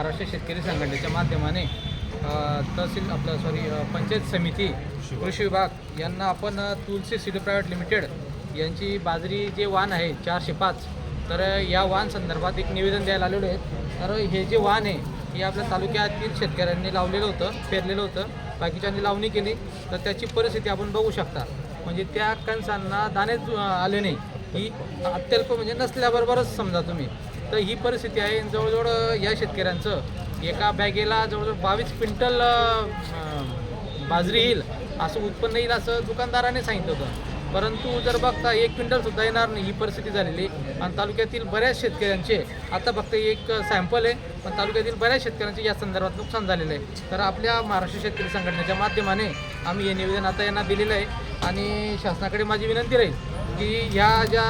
महाराष्ट्र शेतकरी संघटनेच्या माध्यमाने तहसील आपलं सॉरी पंचायत समिती कृषी विभाग यांना आपण तुलसी सीड प्रायव्हेट लिमिटेड यांची बाजरी जे वाण आहे चारशे पाच तर या वाण संदर्भात एक निवेदन द्यायला आलेलो आहे. तर हे जे वाण आहे हे आपल्या तालुक्यातील शेतकऱ्यांनी लावलेलं होतं पेरलेलं होतं बाकीच्यांनी लावणी केली तर त्याची परिस्थिती आपण बघू शकता. म्हणजे त्या कणसांना दाणेच आले नाही. ही अत्यल्प म्हणजे नसल्याबरोबरच समजा तुम्ही तर ही परिस्थिती आहे. जवळजवळ या शेतकऱ्यांचं. एका बॅगेला जवळजवळ बावीस क्विंटल बाजरी येईल असं उत्पन्न येईल असं दुकानदाराने सांगितलं होतं. परंतु जर बघता एक क्विंटल सुद्धा येणार नाही. ही परिस्थिती झालेली आणि तालुक्यातील बऱ्याच शेतकऱ्यांचे आता फक्त एक सॅम्पल आहे पण तालुक्यातील बऱ्याच शेतकऱ्यांचे या संदर्भात नुकसान झालेलं आहे. तर आपल्या महाराष्ट्र शेतकरी संघटनेच्या माध्यमाने आम्ही हे निवेदन आता यांना दिलेलं आहे. आणि शासनाकडे माझी विनंती राहील की ह्या ज्या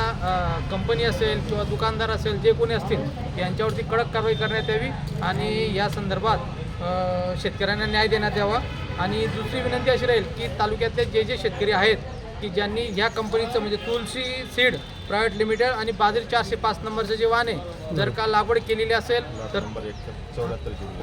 कंपनी असेल किंवा दुकानदार असेल जे कोणी असतील यांच्यावरती कडक कारवाई करण्यात यावी आणि या संदर्भात शेतकऱ्यांना न्याय देण्यात यावा. आणि दुसरी विनंती अशी राहील की तालुक्यातले जे जे शेतकरी आहेत की ज्यांनी ह्या कंपनीचं म्हणजे तुलसी सीड प्रायव्हेट लिमिटेड आणि बाजरी चारशे पाच नंबरचं जे वाण आहे जर का लागवड केलेली असेल तर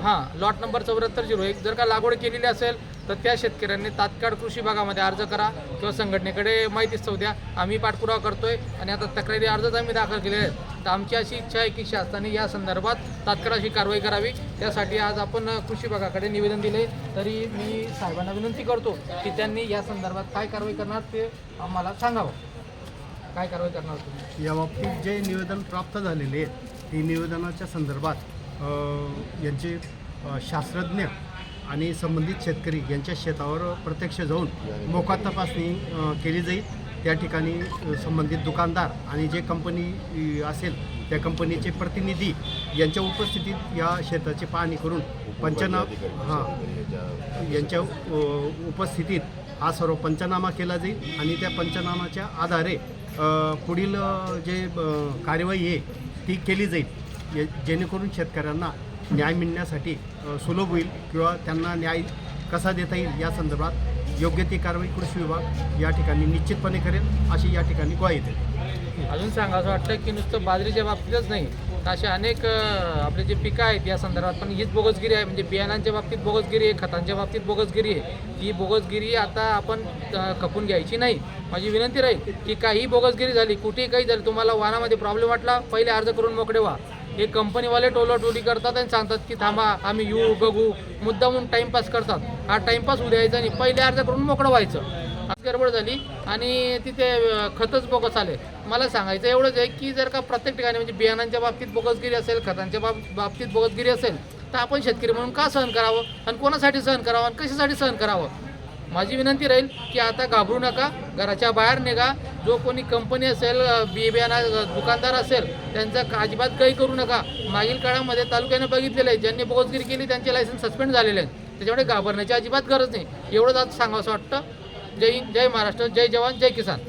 हां लॉट नंबर चौऱ्याहत्तर झिरो एक. जर का लागवड केलेली असेल तर त्या शेतकऱ्यांनी तात्काळ कृषी विभागामध्ये अर्ज करा किंवा संघटनेकडे माहिती स्थव द्या आम्ही पाठपुरावा करतोय आणि आता तक्रारी अर्जच आम्ही दाखल केलेले आहेत. तर आमची अशी इच्छा आहे की शासनाने या संदर्भात तात्काळ अशी कारवाई करावी. त्यासाठी आज आपण कृषी विभागाकडे निवेदन दिले तरी मी साहेबांना विनंती करतो की त्यांनी या संदर्भात काय कारवाई करणार ते आम्हाला सांगावं. काय कारवाई करणार तुम्ही? या बाबतीत जे निवेदन प्राप्त झालेले आहेत ती निवेदनाच्या संदर्भात यांचे शास्त्रज्ञ आणि संबंधित शेतकरी यांच्या शेतावर प्रत्यक्ष जाऊन मोका तपासणी केली जाईल. त्या ठिकाणी संबंधित दुकानदार आणि जे कंपनी असेल त्या कंपनीचे प्रतिनिधी यांच्या उपस्थितीत या शेताची पाहणी करून पंचनामा हां यांच्या उपस्थितीत. हा सर्व पंचनामा केला जाईल आणि त्या पंचनामाच्या आधारे पुढील जे कार्यवाही आहे ती केली जाईल. जेणेकरून शेतकऱ्यांना न्याय मिळण्यासाठी सुलभ होईल किंवा त्यांना न्याय कसा देता येईल या संदर्भात योग्य ती कारवाई कृषी विभाग या ठिकाणी निश्चितपणे करेल अशी या ठिकाणी ग्वाही देते. अजून सांगा असं वाटतं की नुसतं बाजरीच्या बाबतीतच नाही तर असे अनेक आपले जे पिकं आहेत या संदर्भात पण हीच बोगसगिरी आहे म्हणजे बियाणांच्या बाबतीत बोगसगिरी आहे खतांच्या बाबतीत बोगसगिरी आहे. ही बोगसगिरी आता आपण खपून घ्यायची नाही. माझी विनंती राहील की काही बोगसगिरी झाली कुठेही काही झाली तुम्हाला वाहनामध्ये प्रॉब्लेम वाटला पहिले अर्ज करून मोकळे व्हा. हे कंपनीवाले टोलाटोली करतात आणि सांगतात की थांबा आम्ही येऊ बघू. मुद्दा म्हणून टाईमपास करतात. हा टाईमपास उद्या यायचा नाही. पहिले अर्ज करून मोकळं व्हायचं. आज गडबड झाली आणि तिथे खतच बोगस आले. मला सांगायचं एवढंच आहे की जर का प्रत्येक ठिकाणी म्हणजे बियाणांच्या बाबतीत बोगसगिरी असेल खतांच्या बाब बाबतीत बोगसगिरी असेल तर आपण शेतकरी म्हणून का सहन करावं? आणि कोणासाठी सहन करावं? आणि कशासाठी सहन करावं? माझी विनंती राहील की आता घाबरू नका घराच्या बाहेर निघा. जो कोणी कंपनी असेल बी बियाणा दुकानदार असेल त्यांचा अजिबात काही करू नका. मागील काळामध्ये तालुक्याने बघितलेलं आहे ज्यांनी बोगसगिरी केली त्यांचे लायसन्स सस्पेंड झालेले आहेत. त्याच्यामुळे घाबरण्याची अजिबात गरज नाही. एवढंच आज सांगावं असं वाटतं. जय हिंद जय महाराष्ट्र जय जवान जय किसान.